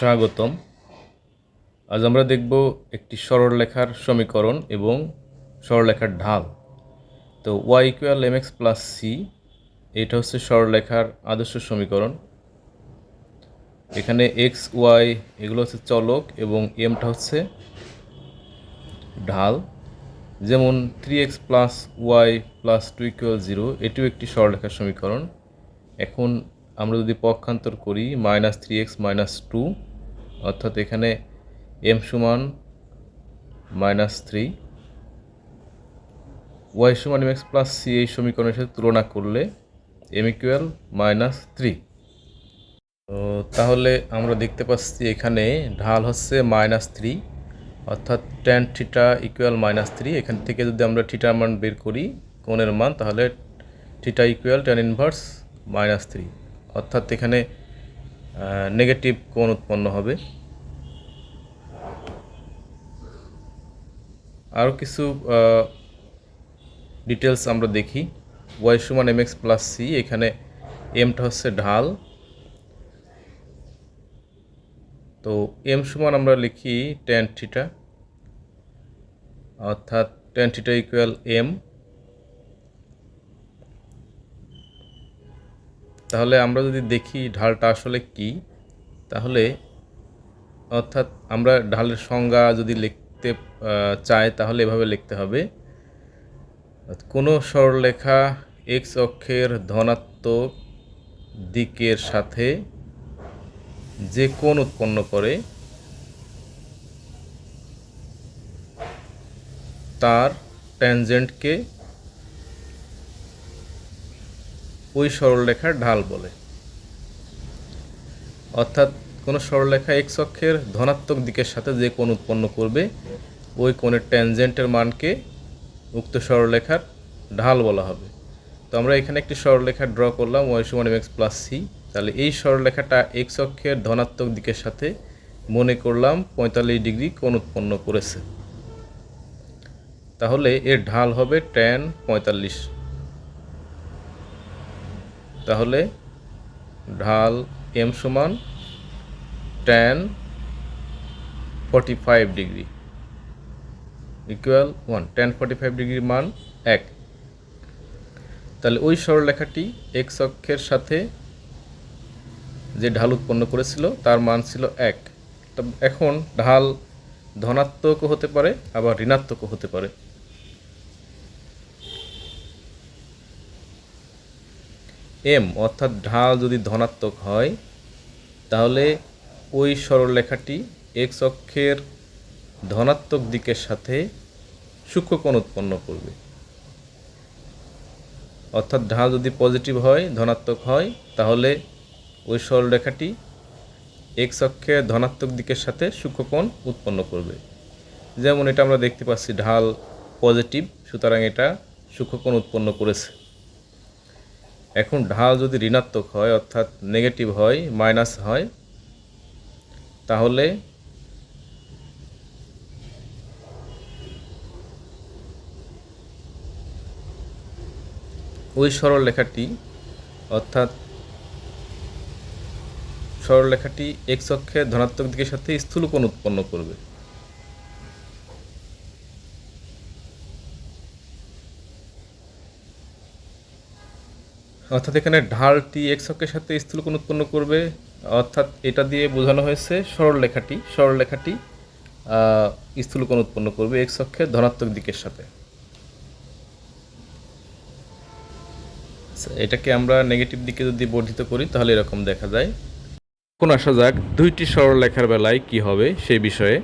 স্বাগতম। আজ আমরা দেখব একটি সরলরেখার সমীকরণ এবং সরলরেখার ঢাল। তো Y equal M X plus C এটা হচ্ছে সরলরেখার আদর্শ সমীকরণ। এখানে এক্স ওয়াই এগুলো হচ্ছে চলক এবং এমটা হচ্ছে ঢাল। যেমন three X plus Y plus two equal zero এটিও একটি সরলরেখার সমীকরণ। এখন আমরা যদি পক্ষান্তর করি minus three X minus two অর্থাৎ এখানে এম সমান মাইনাস থ্রি, ওয়াই সমান এম এক্স প্লাস সি এই সমীকরণের সাথে তুলনা করলে এম ইকুয়াল মাইনাস থ্রি। তাহলে আমরা দেখতে পাচ্ছি এখানে ঢাল হচ্ছে মাইনাস থ্রি, অর্থাৎ tan theta equal minus three. এখান থেকে যদি আমরা থিটার মান বের করি কোণের মান, তাহলে theta equal tan inverse minus three. অর্থাৎ এখানে নেগেটিভ কোণ উৎপন্ন হবে। আরও কিছু ডিটেলস আমরা দেখি। ওয়াই সমান এম এক্স প্লাস সি এখানে এমটা হচ্ছে ঢাল। তো এম সমান আমরা লিখি টেন থিটা অর্থাৎ টেন থিটা ইকুয়াল এম তাহলে আমরা যদি দেখি ঢালটা আসলে কি, তাহলে অর্থাৎ আমরা ঢালের সংজ্ঞা যদি লিখতে চাই তাহলে এভাবে লিখতে হবে। কোনো সরলরেখা এক্স অক্ষের ধনাত্মক দিকের সাথে যে কোন উৎপন্ন করে, তার ট্যানজেন্টকে ওই সরলরেখার ঢাল বলে। অর্থাৎ কোনো সরলরেখা এক্স অক্ষের ধনাত্মক দিকের সাথে যে কোণ উৎপন্ন করবে, ওই কোণের ট্যানজেন্টের মানকে উক্ত সরলরেখার ঢাল বলা হবে। তো আমরা এখানে একটি সরলরেখা ড্র করলাম ওয়াই সমান এম এক্স প্লাস সি তাহলে এই সরলরেখাটা এক্স অক্ষের ধনাত্মক দিকের সাথে মনে করলাম পঁয়তাল্লিশ ডিগ্রি কোণ উৎপন্ন করেছে। তাহলে এর ঢাল হবে ট্যান পঁয়তাল্লিশ। তাহলে ঢাল এম সমান forty five degree equal one tan forty five ডিগ্রির মান এক। তাহলে ওই সরলরেখাটি এক্স অক্ষের সাথে যে ঢাল উৎপন্ন করেছিল, তার মান ছিল এক। এখন ঢাল ধনাত্মকও হতে পারে, আবার ঋণাত্মকও হতে পারে। এম অর্থাৎ ঢাল যদি ধনাত্মক হয়, তাহলে ওই সরলরেখাটি এক্স অক্ষের ধনাত্মক দিকের সাথে সূক্ষ্মকোণ উৎপন্ন করবে। অর্থাৎ ঢাল যদি পজিটিভ হয়, ধনাত্মক হয়, তাহলে ওই সরলরেখাটি এক্স অক্ষের ধনাত্মক দিকের সাথে সূক্ষ্মকোণ উৎপন্ন করবে। যেমন এটা আমরা দেখতে পাচ্ছি, ঢাল পজিটিভ সুতরাং এটা সূক্ষ্মকোণ উৎপন্ন করেছে। এখন ঢাল যদি ঋণাত্মক হয়, অর্থাৎ নেগেটিভ হয় মাইনাস হয় তাহলে ওই সরল সরলরেখাটি অর্থাৎ সরলরেখাটি এক্স অক্ষের ধনাত্মক দিকের সাথে স্থূলকোণ উৎপন্ন করবে। অর্থাৎ এখানে ঢালটি এক্স অক্ষের সাথে স্থূলকোণ উৎপন্ন করবে। অর্থাৎ এটা দিয়ে বোঝানো হয়েছে সরলরেখাটি সরলরেখাটি স্থূলকোণ উৎপন্ন করবে এক্স অক্ষের ধনাত্মক দিকের সাথে। এটাকে আমরা নেগেটিভ দিকে যদি বর্ধিত করি, তাহলে এরকম দেখা যায়। এখন আসা যাক দুইটি সরল লেখার বেলায় কি হবে সেই বিষয়ে।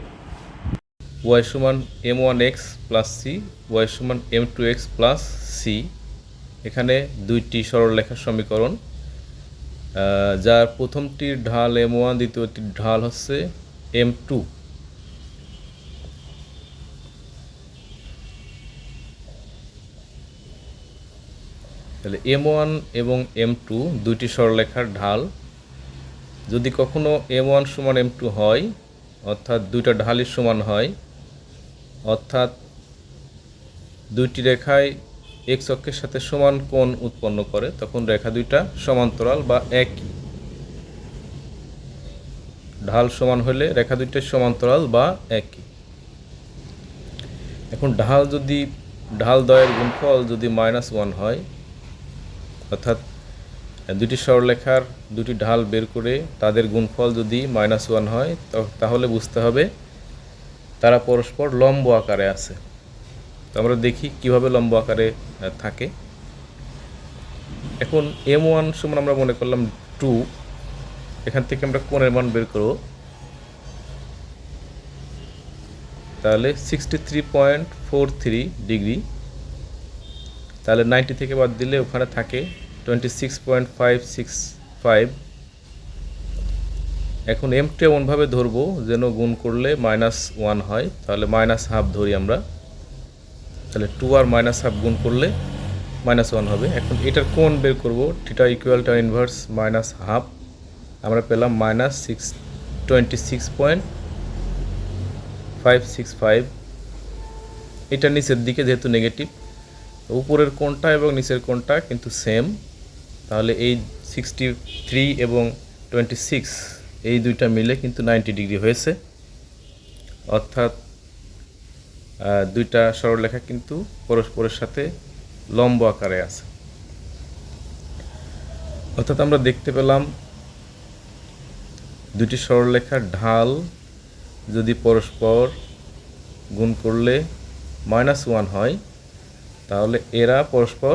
ওয়াই সমান M one X plus C Y সমান M two X plus C এখানে দুইটি সরল লেখার সমীকরণ। যার প্রথমটির ঢাল এম ওয়ান দ্বিতীয়টির ঢাল হচ্ছে এম টু। তাহলে এম ওয়ান এবং এম টু দুইটি সরলরেখার ঢাল। যদি কখনো এম ওয়ান সমান এম টু হয়, অর্থাৎ দুইটা ঢালই সমান হয়, অর্থাৎ দুইটি রেখায় এক্স অক্ষের সাথে সমান কোণ উৎপন্ন করে, তখন রেখা দুইটা সমান্তরাল বা একই। ঢাল সমান হলে রেখা দুইটা সমান্তরাল বা একই। এখন ঢাল যদি, ঢাল দয়ের গুণফল যদি মাইনাস ওয়ান হয়, অর্থাৎ দুটি সরলরেখার দুটি ঢাল বের করে তাদের গুণফল যদি মাইনাস ওয়ান হয় তাহলে বুঝতে হবে তারা পরস্পর লম্ব আকারে আছে। তো আমরা দেখি কীভাবে লম্ব আকারে থাকে। এখন এম ওয়ান সমান আমরা মনে করলাম টু এখান থেকে আমরা কোণের মান বের করব। তাহলে sixty three point four three degree. তাহলে নাইনটি থেকে বাদ দিলে ওখানে থাকে twenty six point five six five এখন এমটা এমনভাবে ধরবো যেন গুণ করলে মাইনাস ওয়ান হয়। তাহলে মাইনাস হাফ ধরি আমরা। তাহলে টু আর মাইনাস হাফ গুণ করলে মাইনাস ওয়ান হবে। এখন এটার কোন বের করব theta equal to inverse minus half আমরা পেলাম minus six twenty six point five six five এটা নিচের দিকে যেহেতু নেগেটিভ উপরের কোনটা এবং নিচের কোনটা কিন্তু সেম তাহলে এই সিক্সটি থ্রি এবং টোয়েন্টি সিক্স এই দুইটা মিলে কিন্তু নাইনটি ডিগ্রি হয়েছে। অর্থাৎ দুইটা সরলরেখা কিন্তু পরস্পরের সাথে লম্ব আকারে আছে। অর্থাৎ আমরা দেখতে পেলাম দুটি সরলরেখার ঢাল যদি পরস্পর গুণ করলে মাইনাস ওয়ান হয়, তাহলে এরা পরস্পর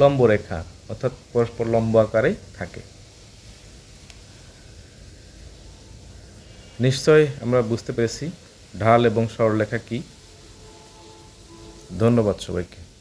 লম্ব রেখা, অর্থাৎ পরস্পর লম্ব আকারে থাকে। নিশ্চয় আমরা বুঝতে পেরেছি ঢাল এবং সরলরেখা কি? ধন্যবাদ সবাইকে।